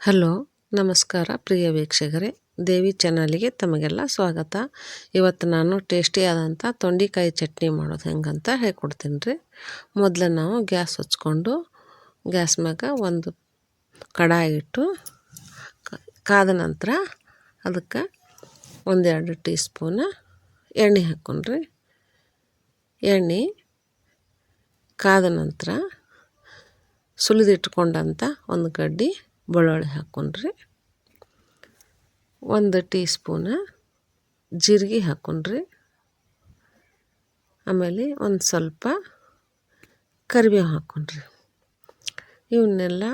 Hello, ನಮಸ್ಕಾರ ಪ್ರಿಯ ವೀಕ್ಷಕರೇ. ದೇವಿ ಚಾನಲಿಗೆ ತಮಗೆಲ್ಲ ಸ್ವಾಗತ. ಇವತ್ತು ನಾನು ಟೇಸ್ಟಿಯಾದಂಥ ತೊಂಡಿಕಾಯಿ ಚಟ್ನಿ ಮಾಡೋದು ಹೆಂಗಂತ ಹೇಳ್ಕೊಡ್ತೀನಿ ರೀ ಮೊದಲು ನಾವು ಗ್ಯಾಸ್ ಹಚ್ಕೊಂಡು, ಗ್ಯಾಸ್ ಮ್ಯಾಗ ಒಂದು ಕಡಾಯಿ ಇಟ್ಟು ಕಾದ ನಂತರ ಅದಕ್ಕೆ ಒಂದೆರಡು ಟೀ ಸ್ಪೂನ ಎಣ್ಣೆ ಹಾಕ್ಕೊಂಡ್ರಿ. ಎಣ್ಣೆ ಕಾದ ನಂತರ ಸುಲಿದಿಟ್ಕೊಂಡಂಥ ಒಂದು ಗಡ್ಡಿ ಬೆಳ್ಳುಳ್ಳಿ ಹಾಕ್ಕೊಂಡ್ರಿ ಒಂದು ಟೀ ಸ್ಪೂನ ಜೀರಿಗೆ ಹಾಕ್ಕೊಂಡ್ರಿ ಆಮೇಲೆ ಒಂದು ಸ್ವಲ್ಪ ಕರಿಬೇವು ಹಾಕ್ಕೊಂಡ್ರಿ ಇವನ್ನೆಲ್ಲ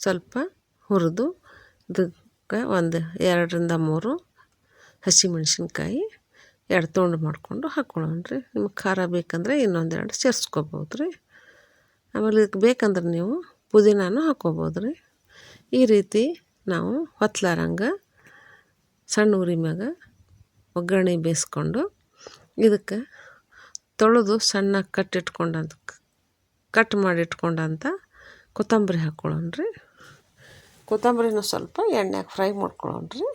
ಸ್ವಲ್ಪ ಹುರಿದು ಇದಕ್ಕೆ ಒಂದು ಎರಡರಿಂದ ಮೂರು ಹಸಿಮೆಣ್ಸಿನ್ಕಾಯಿ ಎರಡು ತೊಂಡು ಮಾಡಿಕೊಂಡು ಹಾಕ್ಕೊಳ್ಳೋಣ್ರಿ ನಿಮ್ಗೆ ಖಾರ ಬೇಕಂದರೆ ಇನ್ನೊಂದೆರಡು ಸೇರಿಸ್ಕೋಬೋದು ರೀ ಆಮೇಲೆ ಇದಕ್ಕೆ ಬೇಕಂದ್ರೆ ನೀವು ಪುದೀನಾನು ಹಾಕ್ಕೋಬೋದು ರೀ ಈ ರೀತಿ ನಾವು ಹೊತ್ಲಾರಂಗೆ, ಸಣ್ಣ ಉರಿ ಮ್ಯಾಗ ಒಗ್ಗರಣೆ ಬೇಯಿಸ್ಕೊಂಡು ಇದಕ್ಕೆ ತೊಳೆದು ಸಣ್ಣ ಕಟ್ಟಿಟ್ಕೊಂಡಂತ ಕಟ್ ಮಾಡಿ ಇಟ್ಕೊಂಡಂಥ ಕೊತ್ತಂಬರಿ ಹಾಕ್ಕೊಳ್ಳೋಣ್ರಿ ಕೊತ್ತಂಬರಿನೂ ಸ್ವಲ್ಪ ಎಣ್ಣೆಗೆ ಫ್ರೈ ಮಾಡ್ಕೊಳ್ಳೋಣ ರೀ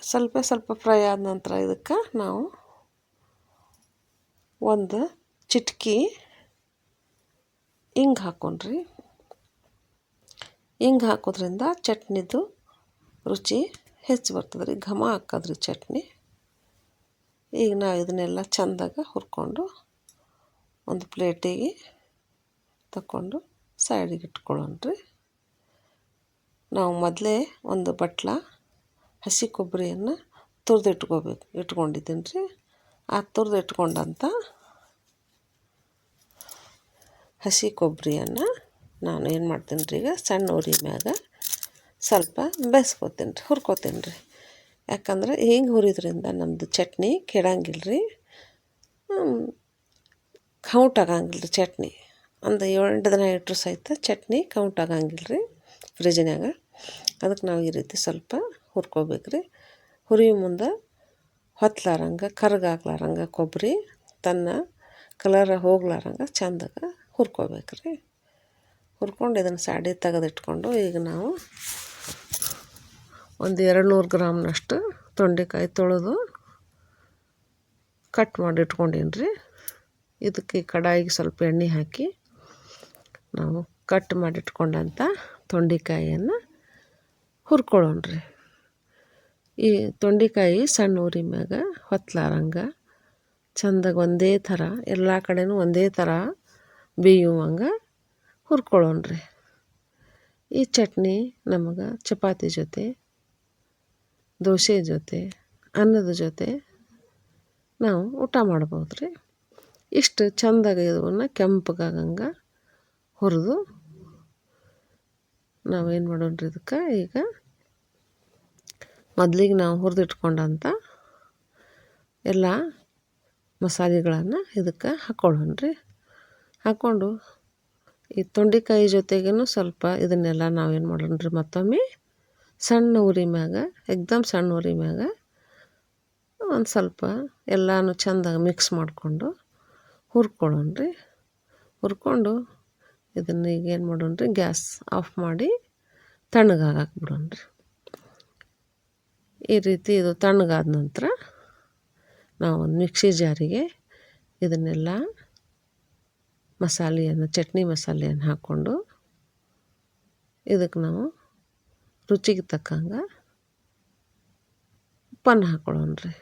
ಸ್ವಲ್ಪ ಸ್ವಲ್ಪ ಫ್ರೈ ಆದ ನಂತರ ಇದಕ್ಕೆ ನಾವು ಒಂದು ಚಿಟ್ಕಿ ಹಿಂಗೆ ಹಾಕ್ಕೊಂಡ್ರಿ ಹಿಂಗೆ ಹಾಕೋದ್ರಿಂದ ಚಟ್ನಿದು ರುಚಿ ಹೆಚ್ಚು ಬರ್ತದೆ ರೀ ಘಮ ಹಾಕೋದ್ರಿ ಚಟ್ನಿ. ಈಗ ನಾವು ಇದನ್ನೆಲ್ಲ ಚೆಂದಾಗ ಹುರ್ಕೊಂಡು ಒಂದು ಪ್ಲೇಟಿಗೆ ತಗೊಂಡು ಸೈಡಿಗೆ ಇಟ್ಕೊಳ್ಳೋಣ್ರಿ. ನಾವು ಮೊದಲೇ ಒಂದು ಬಟ್ಲ, ಹಸಿ ಕೊಬ್ಬರಿಯನ್ನು ತುರಿದು ಇಟ್ಕೋಬೇಕು ಇಟ್ಕೊಂಡಿದ್ದೀನಿ ರೀ ಆ ತುರಿದು ಇಟ್ಕೊಂಡಂಥ ಹಸಿ ಕೊಬ್ಬರಿಯನ್ನು ನಾನು ಏನು ಮಾಡ್ತೀನಿ ರೀ ಈಗ ಸಣ್ಣ ಉರಿ ಮ್ಯಾಗ ಸ್ವಲ್ಪ ಬೇಯಿಸ್ಕೊತೀನಿ ರೀ, ಹುರ್ಕೋತೀನಿ ರೀ. ಯಾಕಂದ್ರೆ ಹಿಂಗೆ ಹುರಿದ್ರಿಂದ ನಮ್ಮದು ಚಟ್ನಿ ಕೆಡಂಗಿಲ್ಲ ರೀ ಕೌಂಟ್ ಆಗಂಗಿಲ್ಲ ರೀ ಚಟ್ನಿ. ಒಂದು ಏಳೆಂಟು ದಿನ ಇಟ್ಟರು ಸಹಿತ ಚಟ್ನಿ ಕೌಂಟ್ ಆಗಂಗಿಲ್ಲ ರೀ ಫ್ರಿಜ್ನಾಗ ಅದಕ್ಕೆ ನಾವು ಈ ರೀತಿ ಸ್ವಲ್ಪ ಹುರ್ಕೋಬೇಕು ರೀ. ಹುರಿ ಮುಂದೆ ಹೊತ್ಲಾರಂಗೆ ಕರ್ಗಾಗ್ಲಾರಂಗೆ ಕೊಬ್ಬರಿ, ತನ್ನ ಕಲರ್ ಹೋಗ್ಲಾರಂಗೆ ಚಂದಾಗ ಹುರ್ಕೋಬೇಕು ರೀ ಹುರ್ಕೊಂಡು ಇದನ್ನು ಸಾಡಿ ತೆಗೆದಿಟ್ಕೊಂಡು ಈಗ ನಾವು ಒಂದು ಎರಡು ನೂರು ಗ್ರಾಮ್ನಷ್ಟು ತೊಂಡೆಕಾಯಿ ತೊಳೆದು ಕಟ್ ಮಾಡಿ ಇಟ್ಕೊಂಡೀನಿ ರೀ ಇದಕ್ಕೆ ಕಡಾಯಿಗೆ ಸ್ವಲ್ಪ ಎಣ್ಣೆ ಹಾಕಿ ನಾವು ಕಟ್ ಮಾಡಿಟ್ಕೊಂಡಂಥ ತೊಂಡೆಕಾಯಿಯನ್ನು ಹುರ್ಕೊಳ್ಳೋಣ ರೀ ಈ ತೊಂಡೆಕಾಯಿ ಸಣ್ಣ ಊರಿ ಮ್ಯಾಗ, ಹೊತ್ಲಾರಂಗೆ, ಚಂದಾಗ ಒಂದೇ ಥರ, ಎಲ್ಲ ಕಡೆನೂ ಒಂದೇ ಥರ ಬೇಯುವಂಗೆ ಹುರ್ಕೊಳ್ಳೋಣ್ರಿ. ಈ ಚಟ್ನಿ ನಮಗೆ ಚಪಾತಿ ಜೊತೆ, ದೋಸೆ ಜೊತೆ, ಅನ್ನದ ಜೊತೆ ನಾವು ಊಟ ಮಾಡ್ಬೋದು ರೀ ಇಷ್ಟು ಚಂದಾಗ ಇದನ್ನು ಕೆಂಪಗಾಗಂಗೆ ಹುರಿದು ನಾವೇನು ರೀ ಇದಕ್ಕೆ ಈಗ ಮೊದಲಿಗೆ ನಾವು ಹುರಿದಿಟ್ಕೊಂಡಂಥ ಎಲ್ಲ ಮಸಾಲೆಗಳನ್ನು ಇದಕ್ಕೆ ಹಾಕ್ಕೊಳ್ಳೋಣ್ರಿ ಹಾಕ್ಕೊಂಡು ಈ ತೊಂಡೆಕಾಯಿ ಜೊತೆಗೇನು ಸ್ವಲ್ಪ ಇದನ್ನೆಲ್ಲ ನಾವೇನು ಮಾಡೋಣ ರೀ ಮತ್ತೊಮ್ಮೆ ಸಣ್ಣ ಉರಿ ಮ್ಯಾಗ, ಎಕ್ದಮ್ ಸಣ್ಣ ಉರಿ ಮ್ಯಾಗ ಒಂದು ಸ್ವಲ್ಪ ಎಲ್ಲನೂ ಚೆಂದಾಗಿ ಮಿಕ್ಸ್ ಮಾಡಿಕೊಂಡು ಹುರ್ಕೊಳ್ಳೋಣ ರೀ ಹುರ್ಕೊಂಡು ಇದನ್ನು ಈಗ ಏನು ಮಾಡೋಣ ರೀ ಗ್ಯಾಸ್ ಆಫ್ ಮಾಡಿ ತಣ್ಣಗಾಗಕ್ಕೆ ಬಿಡೋಣ ರೀ ಈ ರೀತಿ ಇದು ತಣ್ಣಗಾದ ನಂತರ ನಾವು ಒಂದು ಮಿಕ್ಸಿ ಜಾರಿಗೆ ಇದನ್ನೆಲ್ಲ ಮಸಾಲೆಯನ್ನು ಚಟ್ನಿ ಮಸಾಲೆಯನ್ನು ಹಾಕ್ಕೊಂಡು ಇದಕ್ಕೆ ನಾವು ರುಚಿಗೆ ತಕ್ಕಂಗೆ ಉಪ್ಪನ್ನು ಹಾಕ್ಕೊಳ್ಳೋಣ್ರಿ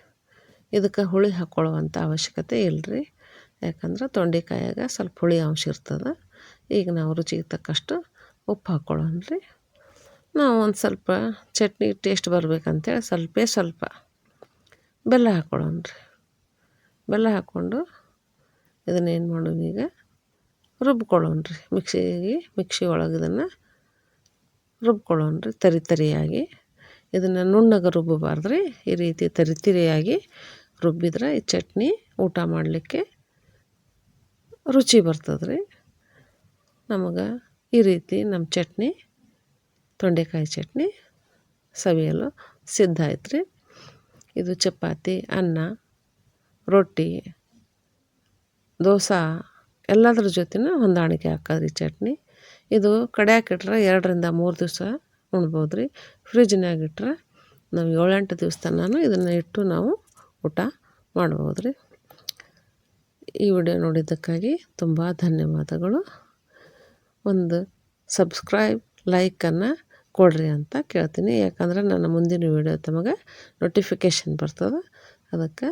ಇದಕ್ಕೆ ಹುಳಿ ಹಾಕ್ಕೊಳ್ಳುವಂಥ ಅವಶ್ಯಕತೆ ಇಲ್ಲರಿ ಯಾಕಂದ್ರೆ ತೊಂಡೆಕಾಯಾಗ ಸ್ವಲ್ಪ ಹುಳಿ ಅಂಶ ಇರ್ತದೆ. ಈಗ ನಾವು ರುಚಿಗೆ ತಕ್ಕಷ್ಟು ಉಪ್ಪು ಹಾಕ್ಕೊಳ್ಳೋಣ್ರಿ ನಾವು ಒಂದು ಸ್ವಲ್ಪ ಚಟ್ನಿ ಟೇಸ್ಟ್ ಬರ್ಬೇಕಂತೇಳಿ ಸ್ವಲ್ಪೇ ಸ್ವಲ್ಪ ಬೆಲ್ಲ ಹಾಕ್ಕೊಳ್ಳೋಣ್ರಿ ಬೆಲ್ಲ ಹಾಕ್ಕೊಂಡು ಇದನ್ನೇನು ಮಾಡೋಣ ಈಗ ರುಬ್ಕೊಳ್ಳೋಣ್ರಿ ಮಿಕ್ಸಿಗೆ, ಮಿಕ್ಸಿ ಒಳಗೆ ಇದನ್ನು ರುಬ್ಕೊಳ್ಳೋಣ್ರಿ ತರಿ ತರಿಯಾಗಿ. ಇದನ್ನು ನುಣ್ಣಗೆ ರುಬ್ಬಬಾರ್ದು ರೀ ಈ ರೀತಿ ತರಿ ತರಿಯಾಗಿ ರುಬ್ಬಿದ್ರೆ ಈ ಚಟ್ನಿ ಊಟ ಮಾಡಲಿಕ್ಕೆ ರುಚಿ ಬರ್ತದೆ ರೀ ನಮಗೆ ಈ ರೀತಿ ನಮ್ಮ ಚಟ್ನಿ, ತೊಂಡೆಕಾಯಿ ಚಟ್ನಿ ಸವಿಯಲು ಸಿದ್ಧ ಆಯ್ತು ರೀ ಇದು ಚಪಾತಿ, ಅನ್ನ, ರೊಟ್ಟಿ, ದೋಸೆ ಎಲ್ಲದ್ರ ಜೊತೆನೂ ಹೊಂದಾಣಿಕೆ ಹಾಕೋದ್ರಿ ಚಟ್ನಿ. ಇದು ಕಡ್ಯಾಕ ಇಟ್ರೆ ಎರಡರಿಂದ ಮೂರು ದಿವಸ ಉಣ್ಬೋದು ರೀ. ಫ್ರಿಜ್ನ್ಯಾಗ ಇಟ್ಟರೆ ನಾವು ಏಳೆಂಟು ದಿವಸ ತನಕ ಇದನ್ನು ಇಟ್ಟು ನಾವು ಊಟ ಮಾಡ್ಬೋದು ರೀ. ಈ ವಿಡಿಯೋ ನೋಡಿದ್ದಕ್ಕಾಗಿ ತುಂಬ ಧನ್ಯವಾದಗಳು. ಒಂದು ಸಬ್ಸ್ಕ್ರೈಬ್ ಲೈಕನ್ನು ಕೊಡ್ರಿ ಅಂತ ಕೇಳ್ತೀನಿ. ಯಾಕಂದ್ರೆ ನನ್ನ ಮುಂದಿನ ವಿಡಿಯೋ ತಮಗೆ ನೋಟಿಫಿಕೇಷನ್ ಬರ್ತದೆ. ಅದಕ್ಕೆ